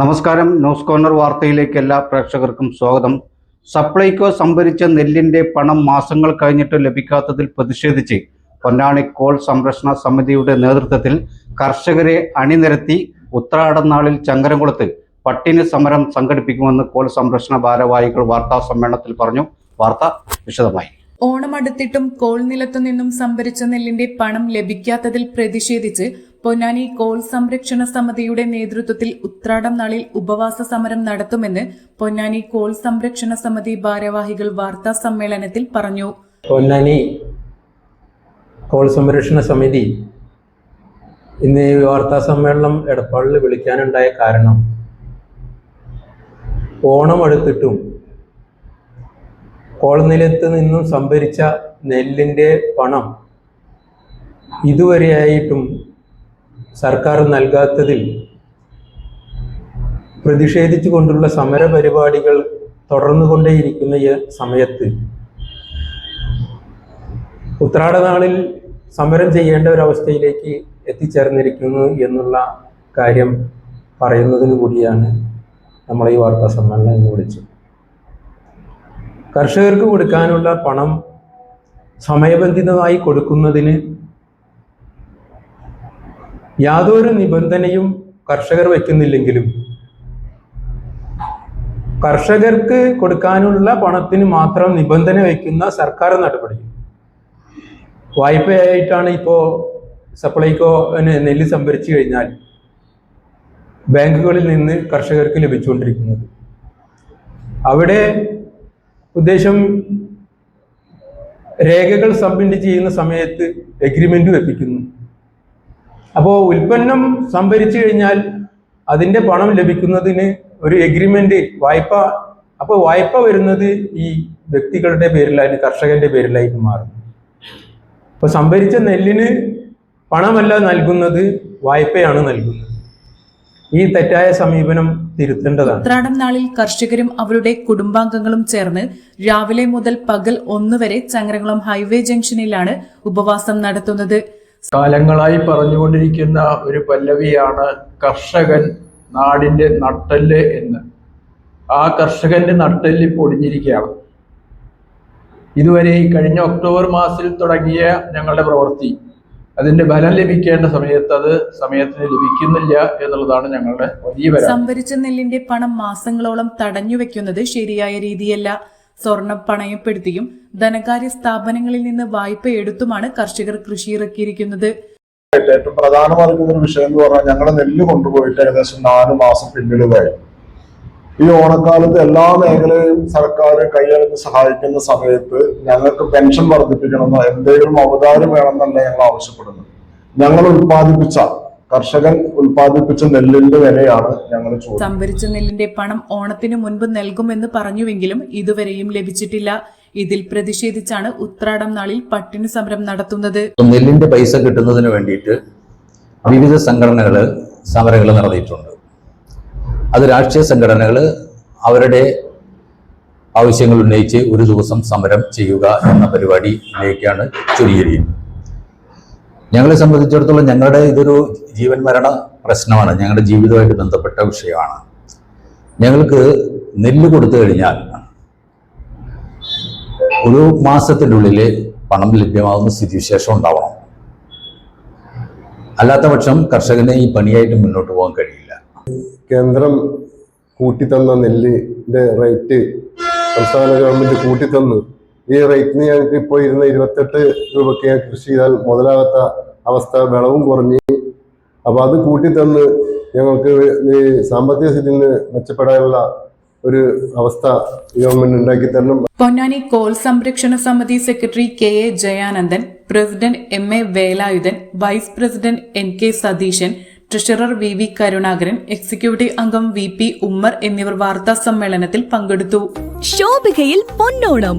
നമസ്കാരം. News corner വാർത്തയിലേക്ക് എല്ലാ പ്രേക്ഷകർക്കും സ്വാഗതം. സപ്ലൈകോ സംഭരിച്ച നെല്ലിന്റെ പണം മാസങ്ങൾ കഴിഞ്ഞിട്ട് ലഭിക്കാത്തതിൽ പ്രതിഷേധിച്ച് പൊന്നാണി കോൾ സംരക്ഷണ സമിതിയുടെ നേതൃത്വത്തിൽ കർഷകരെ അണിനിരത്തി ഉത്രാടം നാളിൽ ചങ്കരംകുളത്ത് പട്ടിണി സമരം സംഘടിപ്പിക്കുമെന്ന് കോൾ സംരക്ഷണ ഭാരവാഹികൾ വാർത്താ സമ്മേളനത്തിൽ പറഞ്ഞു. വാർത്ത വിശദമായി. ഓണം അടുത്തിട്ടും കോൾ നിലത്തു നിന്നും സംഭരിച്ച നെല്ലിന്റെ പണം ലഭിക്കാത്തതിൽ പ്രതിഷേധിച്ച് പൊന്നാനി കോൾ സംരക്ഷണ സമിതിയുടെ നേതൃത്വത്തിൽ ഉത്രാടം നാളിൽ ഉപവാസ സമരം നടത്തുമെന്ന് പൊന്നാനി കോൾ സംരക്ഷണ സമിതി ഭാരവാഹികൾ വാർത്താ സമ്മേളനത്തിൽ പറഞ്ഞു. പൊന്നാനി കോൾ സംരക്ഷണ സമിതി ഇന്ന് ഈ വാർത്താ സമ്മേളനം എടപ്പാളിൽ വിളിക്കാനുണ്ടായ കാരണം ഓണം അടുത്തിട്ടും കോൾ നിലത്ത് നിന്നും സംഭരിച്ച നെല്ലിന്റെ പണം ഇതുവരെയായിട്ടും സർക്കാർ നൽകാത്തതിൽ പ്രതിഷേധിച്ചുകൊണ്ടുള്ള സമര പരിപാടികൾ തുടർന്നുകൊണ്ടേയിരിക്കുന്ന ഈ സമയത്ത് ഉത്രാടനാളിൽ സമരം ചെയ്യേണ്ട ഒരവസ്ഥയിലേക്ക് എത്തിച്ചേർന്നിരിക്കുന്നു എന്നുള്ള കാര്യം പറയുന്നതിന് കൂടിയാണ് നമ്മൾ ഈ വാർത്താ സമ്മേളനം എന്ന് വിളിച്ചത്. കർഷകർക്ക് കൊടുക്കാനുള്ള പണം സമയബന്ധിതമായി കൊടുക്കുന്നതിന് യാതൊരു നിബന്ധനയും കർഷകർ വയ്ക്കുന്നില്ലെങ്കിലും കർഷകർക്ക് കൊടുക്കാനുള്ള പണത്തിന് മാത്രം നിബന്ധന വയ്ക്കുന്ന സർക്കാർ നടപടി. വായ്പയായിട്ടാണ് ഇപ്പോൾ സപ്ലൈകോ നെല്ല് സംഭരിച്ചു കഴിഞ്ഞാൽ ബാങ്കുകളിൽ നിന്ന് കർഷകർക്ക് ലഭിച്ചുകൊണ്ടിരിക്കുന്നത്. അവിടെ ഉദ്ദേശം രേഖകൾ സബ്മിറ്റ് ചെയ്യുന്ന സമയത്ത് എഗ്രിമെന്റ് വെപ്പിക്കുന്നു അപ്പോൾ ഉൽപ്പന്നം സംഭരിച്ചു കഴിഞ്ഞാൽ അതിന്റെ പണം ലഭിക്കുന്നതിന് ഒരു എഗ്രിമെന്റ് വായ്പ. അപ്പോൾ വായ്പ വരുന്നത് ഈ വ്യക്തികളുടെ പേരിലായി കർഷകന്റെ പേരിലായി മാറും. അപ്പോൾ സംഭരിച്ച നെല്ലിന് പണമല്ല നൽകുന്നത് വായ്പയാണ് നൽകുന്നത്. ഈ തെറ്റായ സമീപനം തിരുത്തേണ്ടതാണ്. ഉത്രാടം നാളിൽ കർഷകരും അവരുടെ കുടുംബാംഗങ്ങളും ചേർന്ന് രാവിലെ മുതൽ പകൽ ഒന്നുവരെ ചങ്ങരകുളം ഹൈവേ ജംഗ്ഷനിലാണ് ഉപവാസം നടത്തുന്നത്. കാലങ്ങളായി പറഞ്ഞുകൊണ്ടിരിക്കുന്ന ഒരു പല്ലവിയാണ് കർഷകൻ നാടിന്റെ നട്ടൽ എന്ന്. ആ കർഷകന്റെ നട്ടൽ പൊടിഞ്ഞിരിക്കുകയാണ്. ഇതുവരെ ഈ കഴിഞ്ഞ ഒക്ടോബർ മാസത്തിൽ തുടങ്ങിയ ഞങ്ങളുടെ പ്രവൃത്തി അതിന്റെ ഫലം ലഭിക്കേണ്ട സമയത്ത് അത് സമയത്തിന് ലഭിക്കുന്നില്ല എന്നുള്ളതാണ് ഞങ്ങളുടെ വലിയ സംഭരിച്ച നെല്ലിന്റെ പണം മാസങ്ങളോളം തടഞ്ഞു വെക്കുന്നത് ശരിയായ രീതിയല്ല. സ്വർണം പണയപ്പെടുത്തിയും ധനകാര്യ സ്ഥാപനങ്ങളിൽ നിന്ന് വായ്പ എടുത്തുമാണ് കർഷകർ കൃഷി ഇറക്കിയിരിക്കുന്നത്. ഏറ്റവും പ്രധാനമായിട്ടുള്ള ഒരു വിഷയം എന്ന് പറഞ്ഞാൽ ഞങ്ങൾ നെല്ല് കൊണ്ടുപോയിട്ട് ഏകദേശം നാല് മാസം പിന്നിടുകയായി ഈ ഓണക്കാലത്ത് എല്ലാ മേഖലയും സർക്കാർ കൈയടന്ന് സഹായിക്കുന്ന സമയത്ത് ഞങ്ങൾക്ക് പെൻഷൻ വർദ്ധിപ്പിക്കണമെന്നോ എന്തെങ്കിലും അവതാരം വേണമെന്നല്ല ഞങ്ങൾ ആവശ്യപ്പെടുന്നത്. ഞങ്ങൾ ഉൽപ്പാദിപ്പിച്ച കർഷകൻ ഉൽപ്പാദിപ്പിച്ച നെല്ലിന്റെ വിലയാണ് ഞങ്ങൾ സംഭരിച്ച നെല്ലിന്റെ പണം ഓണത്തിന് മുൻപ് നൽകുമെന്ന് പറഞ്ഞുവെങ്കിലും ഇതുവരെയും ലഭിച്ചിട്ടില്ല. ഇതിൽ പ്രതിഷേധിച്ചാണ് ഉത്രാടം നാളിൽ പട്ടിണി സമരം നടത്തുന്നത്. നെല്ലിന്റെ പൈസ കിട്ടുന്നതിന് വേണ്ടിയിട്ട് വിവിധ സംഘടനകൾ സമരങ്ങൾ നടത്തിയിട്ടുണ്ട്. അത് രാഷ്ട്രീയ സംഘടനകൾ അവരുടെ ആവശ്യങ്ങൾ ഉന്നയിച്ച് ഒരു ദിവസം സമരം ചെയ്യുക എന്ന പരിപാടിയിലേക്കാണ് ചുരുങ്ങിയിരിക്കുന്നത് ഞങ്ങളെ സംബന്ധിച്ചിടത്തോളം ഞങ്ങളുടെ ഇതൊരു ജീവൻ മരണ പ്രശ്നമാണ്. ഞങ്ങളുടെ ജീവിതമായിട്ട് ബന്ധപ്പെട്ട വിഷയമാണ്. ഞങ്ങൾക്ക് നെല്ല് കൊടുത്തു കഴിഞ്ഞാൽ ഒരു മാസത്തിന്റെ ഉള്ളിൽ പണം ലഭ്യമാകുന്ന സ്ഥിതിവിശേഷം ഉണ്ടാവണം. അല്ലാത്ത പക്ഷം കർഷകന് ഈ പണിയായിട്ട് മുന്നോട്ട് പോകാൻ കഴിയില്ല. കേന്ദ്രം കൂട്ടിത്തന്ന നെല്ലിന്റെ റേറ്റ് സംസ്ഥാന ഗവൺമെന്റ് കൂട്ടിത്തന്നു. ഈ റേറ്റിന് ഞങ്ങൾക്ക് ഇപ്പോൾ ഇരുന്ന ഇരുപത്തെട്ട് രൂപയ്ക്ക് കൃഷി ചെയ്താൽ മുതലാകാത്ത അവസ്ഥ വിളവും കുറഞ്ഞ്. അപ്പൊ അത് കൂട്ടിത്തന്ന് ഞങ്ങൾക്ക് ഈ സാമ്പത്തിക സ്ഥിതിയിൽ നിന്ന് മെച്ചപ്പെടാനുള്ള ഒരു അവസ്ഥ ഗവൺമെന്റ് ഉണ്ടാക്കി തരണം. പൊന്നാനി കോൾ സംരക്ഷണ സമിതി secretary K A Jayanandan president M A Velayudhan vice president N K Satheesan treasurer V V Karunakaran executive അംഗം വി പി ഉമ്മർ എന്നിവർ വാർത്താ സമ്മേളനത്തിൽ പങ്കെടുത്തു. ശോഭികയിൽ പൊന്നോണം.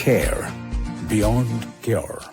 Care beyond cure.